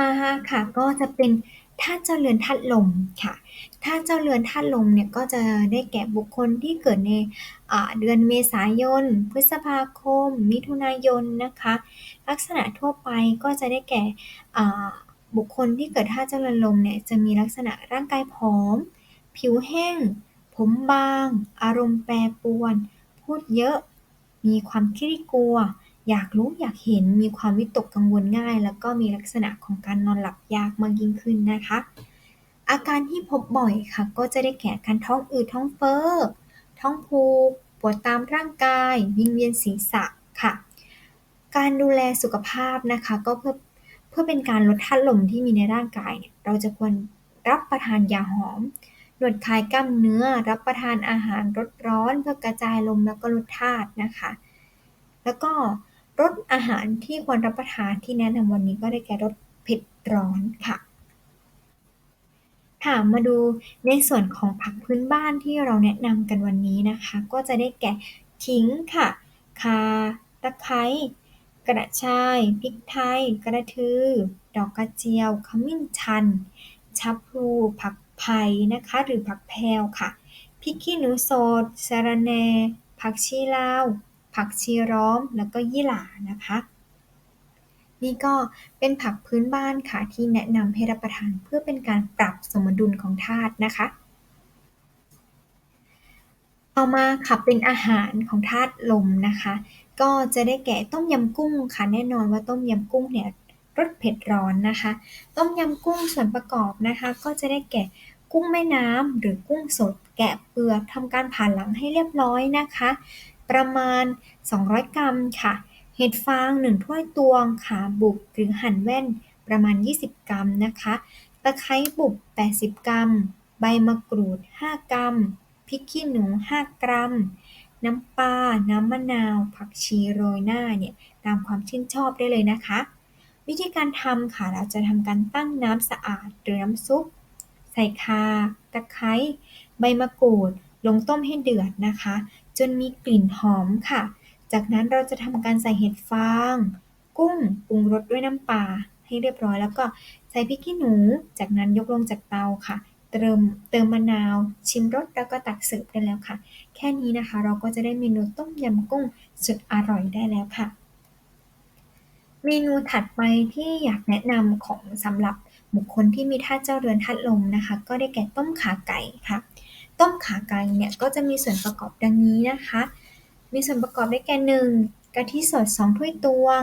มาค่ะ ก็จะเป็นธาตุเจ้าเรือนธาตุลมค่ะ ธาตุเจ้าเรือนธาตุลมเนี่ยก็จะได้แก่บุคคลที่เกิดในเดือนเมษายน พฤษภาคม มิถุนายนนะคะ ลักษณะทั่วไปก็จะได้แก่บุคคลที่เกิดธาตุเจ้าเรือนลมเนี่ยจะมีลักษณะร่างกายผอม ผิวแห้ง ผมบาง อารมณ์แปรปรวน พูดเยอะ มีความขี้กลัว อยากรู้อยากเห็นมีความวิตกกังวลง่าย แล้วก็มีลักษณะของการนอนหลับยากมากยิ่งขึ้นนะคะ อาการที่พบบ่อยค่ะ ก็จะได้แก่การท้องอืดท้องเฟ้อท้องผูกปวดตามร่างกาย วิงเวียนศีรษะค่ะ การดูแลสุขภาพนะคะ ก็เพื่อเพื่อเป็นการลดธาตุลมที่มีในร่างกายเนี่ยเราจะควรรับประทานยาหอมนวดคลายกล้ามเนื้อ รับประทานอาหารรสร้อนเพื่อกระจายลมแล้วก็ลดธาตุนะคะ แล้วก็ รสอาหารที่ควรรับประทานที่แนะนำวันนี้ก็ได้แก่รสเผ็ดร้อนค่ะ ค่ะ มาดูในส่วนของผักพื้นบ้านที่เราแนะนำกันวันนี้นะคะ ก็จะได้แก่ขิงค่ะ คา ตะไคร้ กระชาย พริกไทย กระทือ ดอกกระเจียว ขมิ้นชัน ชับพลูผักไผ่นะคะ หรือผักแพรวค่ะ พริกขี้หนูสดสะระแหน่ผักชีลาว ผักชีร้อมแล้วก็ยี่หร่านะคะ นี่ก็เป็นผักพื้นบ้านค่ะที่แนะนำให้รับประทานเพื่อเป็นการปรับสมดุลของธาตุนะคะต่อมาค่ะเป็นอาหารของธาตุลมนะคะ ก็จะได้แก่ต้มยำกุ้งค่ะแน่นอนว่าต้มยำกุ้งเนี่ยรสเผ็ดร้อนนะคะ ต้มยำกุ้งส่วนประกอบนะคะ ก็จะได้แก่กุ้งแม่น้ำหรือกุ้งสด แกะเปลือกทำการผ่านหลังให้เรียบร้อยนะคะ ประมาณ 200 กรัมค่ะ เห็ดฟาง 1 ถ้วยตวงขาบุบหรือหั่นแว่นประมาณ 20 กรัมนะคะ ตะไคร้บุบ 80 กรัม ใบมะกรูด 5 กรัม พริกขี้หนู 5 กรัม น้ำปลา น้ำมะนาว ผักชีโรยหน้าเนี่ยตามความชื่นชอบได้เลยนะคะ วิธีการทำค่ะ เราจะทำการตั้งน้ำสะอาดหรือน้ำซุป ใส่คา ตะไคร้ ใบมะกรูด ลงต้มให้เดือดนะคะ จนมีกลิ่นหอมค่ะ จากนั้นเราจะทำการใส่เห็ดฟาง กุ้งปรุงรสด้วยน้ำปลาให้เรียบร้อย แล้วก็ใส่พริกขี้หนู จากนั้นยกลงจากเตาค่ะ เติมเติมมะนาว ชิมรสแล้วก็ตักเสิร์ฟได้แล้วค่ะ แค่นี้นะคะเราก็จะได้เมนูต้มยำกุ้งสุดอร่อยได้แล้วค่ะ เมนูถัดไปที่อยากแนะนำของสำหรับบุคคลที่มีธาเจ้าเรือนธาตุลมนะคะ ก็ได้แก่ต้มขาไก่ค่ะ ต้มขาไก่เนี่ยก็จะมีส่วนประกอบดังนี้นะคะ มีส่วนประกอบได้แก่หนึ่งกะทิสด 2 ถ้วยตวง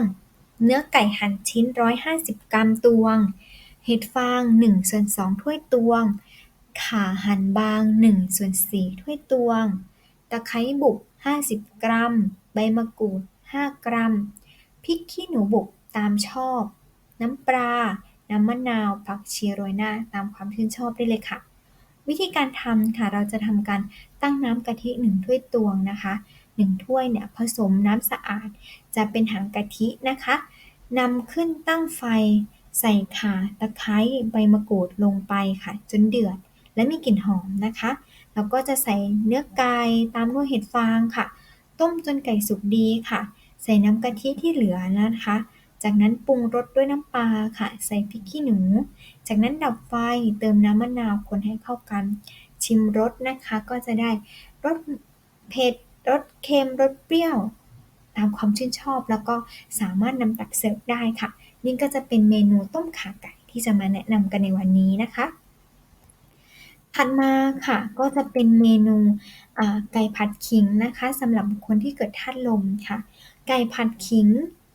เนื้อไก่หั่นชิ้น 150 กรัมตวง เห็ดฟาง1ส่วน2ถ้วยตวง ขาหั่นบาง1ส่วน4ถ้วยตวง ตะไคร้บุก 50 กรัม ใบมะกรูด 5 กรัม พริกขี้หนูบุกตามชอบ น้ำปลา น้ำมะนาว ผักชีโรยหน้า ตามความชื่นชอบได้เลยค่ะ วิธีการทำค่ะ เราจะทำการตั้งน้ำกะทิหนึ่งถ้วยตวงนะคะหนึ่งถ้วยเนี่ยผสมน้ำสะอาด จะเป็นหางกะทินะคะนำขึ้นตั้งไฟใส่ข่าตะไคร้ใบมะกรูดลงไปค่ะ จนเดือด และมีกลิ่นหอมนะคะแล้วก็จะใส่เนื้อไก่ตามด้วยเห็ดฟางค่ะ ต้มจนไก่สุกดีค่ะ ใส่น้ำกะทิที่เหลือนะคะ จากนั้นปรุงรสด้วยน้ำปลาค่ะ ใส่พริกขี้หนู จากนั้นดับไฟเติมน้ำมะนาวคนให้เข้ากัน ชิมรสนะคะก็จะได้รสเผ็ดรสเค็มรสเปรี้ยว ตามความชื่นชอบ แล้วก็สามารถนำตักเสิร์ฟได้ค่ะ นี่ก็จะเป็นเมนูต้มขาไก่ที่จะมาแนะนำกันในวันนี้นะคะ ถัดมาค่ะก็จะเป็นเมนูไก่ผัดขิงนะคะสำหรับคนที่เกิดธาตุลมค่ะ ไก่ผัดขิง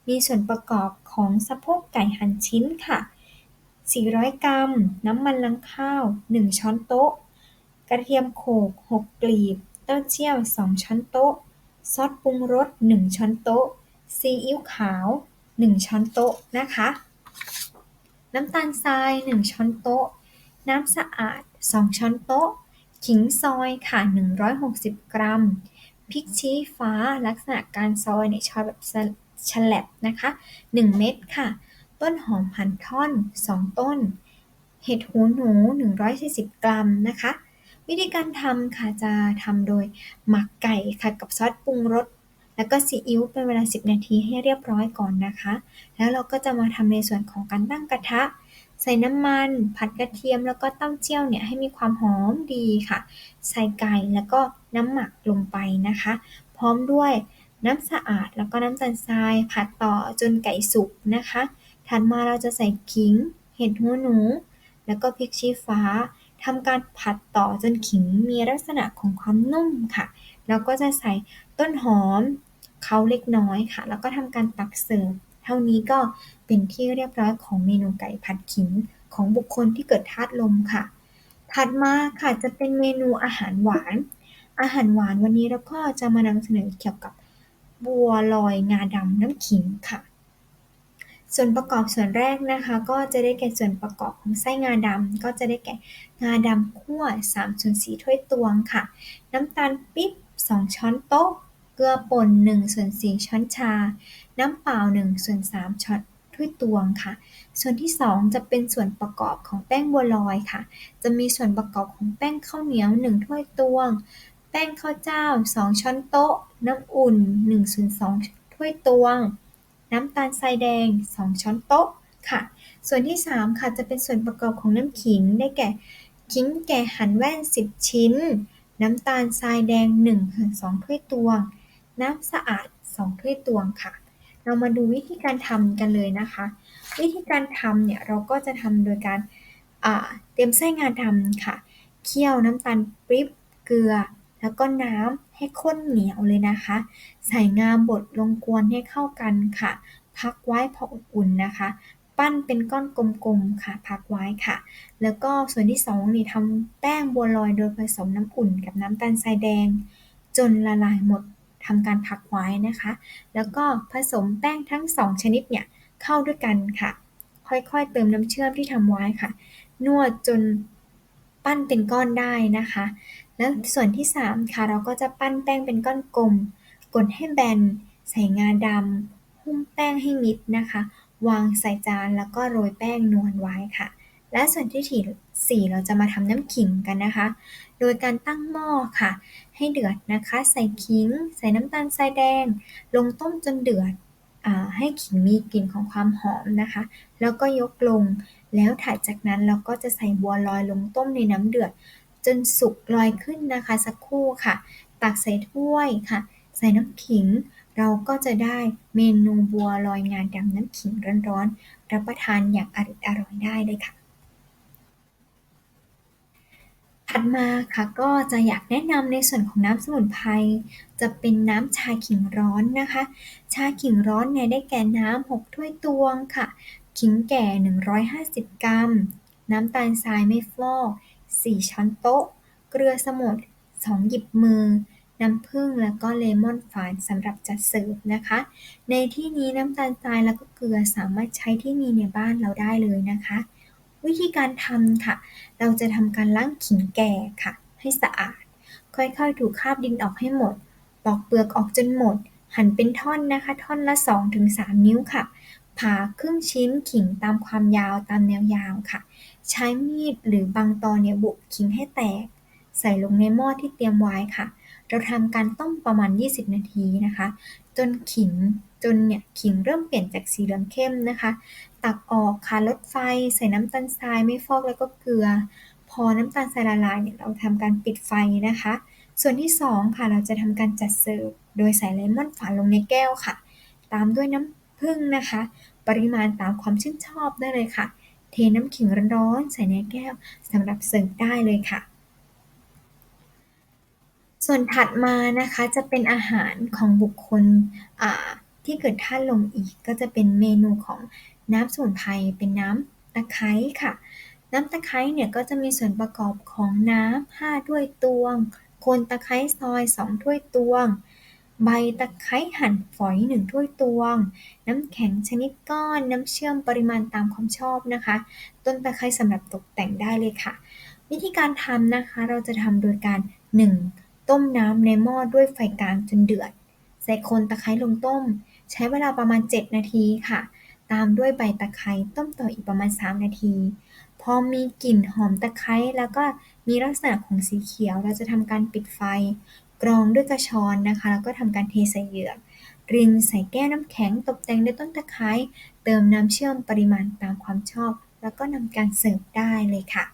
มีส่วนประกอบของสะโพกไก่หั่นชิ้นค่ะ 400 กรัม น้ำมันลังข้าว 1 ช้อนโต๊ะ กระเทียมโขก 6 กลีบ เต้าเจี้ยว 2 ช้อนโต๊ะ ซอสปรุงรส 1 ช้อนโต๊ะ ซีอิ๊วขาว 1 ช้อนโต๊ะนะคะ น้ำตาลทราย 1 ช้อนโต๊ะ น้ำสะอาด 2 ช้อนโต๊ะ ขิงซอยค่ะ 160 กรัม พริกชี้ฟ้าลักษณะการซอยเนี่ยชอยแบบ ฉลับนะคะ 1 เม็ดค่ะ ต้นหอมหั่นท่อน 2 ต้น เห็ดหูหนู 140 กรัมนะคะ วิธีการทำค่ะจะทำโดยหมักไก่ค่ะกับซอสปรุงรสแล้วก็ซีอิ๊วเป็นเวลา 10 นาทีให้เรียบร้อยก่อนนะคะ แล้วเราก็จะมาทำในส่วนของการตั้งกระทะ ใส่น้ำมัน ผัดกระเทียมแล้วก็เต้าเจี้ยวเนี่ยให้มีความหอมดีค่ะ ใส่ไก่แล้วก็น้ำหมักลงไปนะคะ พร้อมด้วย น้ำสะอาดแล้วก็น้ำตาลทรายผัดต่อจนไก่สุกนะคะ ถัดมาเราจะใส่ขิง เห็ดหูหนู แล้วก็พริกชี้ฟ้าทำการผัดต่อจนขิงมีลักษณะของความนุ่มค่ะ แล้วก็จะใส่ต้นหอมเคล้าเล็กน้อยค่ะ แล้วก็ทำการตักเสิร์ฟเท่านี้ก็เป็นที่เรียบร้อยของเมนูไก่ผัดขิงของบุคคลที่เกิดธาตุลมค่ะ ถัดมาค่ะจะเป็นเมนูอาหารหวาน อาหารหวานวันนี้เราก็จะมานำเสนอเกี่ยวกับ บัวลอยงาดำน้ำขิงค่ะ ส่วนประกอบส่วนแรกนะคะ ก็จะได้แก่ส่วนประกอบของไส้งาดำก็จะได้แก่งาดำคั่ว3ส่วน4ถ้วยตวงค่ะ น้ำตาลปี๊บ 2 ช้อนโต๊ะ เกลือป่น1ส่วน4ช้อนชา น้ำเปล่า1ส่วน3ช้อนถ้วยตวงค่ะ ส่วนที่ 2 จะเป็นส่วนประกอบของแป้งบัวลอยค่ะ จะมีส่วนประกอบของแป้งข้าวเหนียว1ถ้วยตวง แป้งข้าวเจ้า2ช้อนโต๊ะ น้ำอุ่น1ส่วน2ถ้วยตวง น้ำตาลทรายแดง2ช้อนโต๊ะ ค่ะ ส่วนที่ 3 ค่ะ จะเป็นส่วนประกอบของน้ำขิง ได้แก่ ขิงแก่หั่นแว่น 10 ชิ้น น้ำตาลทรายแดง1ถึง2ถ้วยตวง น้ำสะอาด 2 ถ้วยตวงค่ะ เรามาดูวิธีการทำกันเลยนะคะ วิธีการทำเนี่ย เราก็จะทำโดยการเตรียมไส้งาดำค่ะ เคี่ยวน้ำตาลปี๊บ เกลือ แล้วก็น้ำให้ข้นเหนียวเลยนะคะ ใส่งาบดลงกวนให้เข้ากันค่ะ พักไว้พออบอุ่นนะคะ ปั้นเป็นก้อนกลมๆค่ะ พักไว้ค่ะ แล้วก็ส่วนที่2นี่ทำแป้งบัวลอยโดยผสมน้ำอุ่นกับน้ำตาลทรายแดง จนละลายหมดทำการพักไว้นะคะ แล้วก็ผสมแป้งทั้ง 2 ชนิดเนี่ยเข้าด้วยกันค่ะ ค่อยๆ เติมน้ำเชื่อมที่ทำไว้ค่ะ นวดจนปั้นเป็นก้อนได้นะคะ แล้วส่วนที่ 3 ค่ะ เราก็จะปั้นแป้งเป็นก้อนกลม กดให้แบน ใส่งาดำหุ้มแป้งให้มิดนะคะ วางใส่จานแล้วก็โรยแป้งนวลไว้ค่ะ และส่วนที่4เราจะมาทำน้ำขิงกันนะคะ โดยการตั้งหม้อค่ะ ให้เดือดนะคะ ใส่ขิง ใส่น้ำตาลทรายแดง ลงต้มจนเดือดให้ขิงมีกลิ่นของความหอมนะคะ แล้วก็ยกลง แล้วถัดจากนั้นเราก็จะใส่บัวลอยลงต้มในน้ำเดือด จนสุกลอยขึ้นนะคะสักครู่ค่ะ ตักใส่ถ้วยค่ะ ใส่น้ำขิง เราก็จะได้เมนูบัวลอยงานดำน้ำขิงร้อนๆ รับประทานอย่างอร็ดอร่อยได้เลยค่ะถัดมาค่ะก็จะอยากแนะนำในส่วนของน้ำสมุนไพรจะเป็นน้ำชาขิงร้อนนะคะ ชาขิงร้อนเนี่ยได้แก่น้ำ6ถ้วยตวงค่ะ ขิงแก่ 150 กรัม น้ำตาลทรายไม่ฟอก 4ช้อนโต๊ะ เกลือสมุทร2หยิบมือ น้ำผึ้งแล้วก็เลมอนฝานสำหรับจัดเสิร์ฟนะคะ ในที่นี้น้ำตาลทรายแล้วก็เกลือสามารถใช้ที่มีในบ้านเราได้เลยนะคะ วิธีการทำค่ะ เราจะทำการล้างขิงแก่ค่ะ ให้สะอาด ค่อยๆถูคราบดินออกให้หมด ปอกเปลือกออกจนหมด หั่นเป็นท่อนนะคะ ท่อนละ 2-3 นิ้วค่ะผ่าครึ่งชิ้นขิงตามความยาวตามแนวยาวค่ะ ใช้มีดหรือบางตอนเนี่ยบุขิงให้แตก ใส่ลงในหม้อที่เตรียมไว้ค่ะ เราทำการต้มประมาณ 20 นาทีนะคะ จนขิงจนเนี่ยขิงเริ่มเปลี่ยนจากสีเหลืองเข้มนะคะ ตักออกค่ะลดไฟ ใส่น้ำตาลทรายไม่ฟอกแล้วก็เกลือ พอน้ำตาลทรายละลายเนี่ยเราทำการปิดไฟนะคะ ส่วนที่ 2 ค่ะเราจะทำการจัดเสิร์ฟโดยใส่เลมอนฝานลงในแก้วค่ะ ตามด้วยน้ำผึ้งนะคะ ปริมาณตามความชื่นชอบได้เลยค่ะ เทน้ำขิงร้อนๆใส่ในแก้วสำหรับเสิร์ฟได้เลยค่ะ ส่วนถัดมานะคะจะเป็นอาหารของบุคคลที่เกิดธาตุลมอีกก็จะเป็นเมนูของน้ำสมุนไพรเป็นน้ำตะไคร้ค่ะ น้ำตะไคร้เนี่ยก็จะมีส่วนประกอบของน้ำ5ถ้วยตวงโคนตะไคร้ซอย 2 ถ้วยตวง ใบตะไคร้หั่นฝอย 1 ถ้วยตวง น้ำแข็งชนิดก้อน น้ำเชื่อมปริมาณตามความชอบนะคะ ต้นตะไคร้สำหรับตกแต่งได้เลยค่ะ วิธีการทำนะคะ เราจะทำโดยการ 1. ต้มน้ำในหม้อด้วยไฟกลางจนเดือด ใส่โคนตะไคร้ลงต้ม ใช้เวลาประมาณ 7 นาทีค่ะ ตามด้วยใบตะไคร้ต้มต่ออีกประมาณ 3 นาที พอมีกลิ่นหอมตะไคร้แล้วก็มีลักษณะของสีเขียว เราจะทำการปิดไฟ กรองด้วยกระชอนนะคะ แล้วก็ทำการเทใส่เหยือก รินใส่แก้วน้ำแข็งตกแต่งด้วยต้นตะไคร้เติมน้ำเชื่อมปริมาณตามความชอบ แล้วก็นำการเสิร์ฟได้เลยค่ะ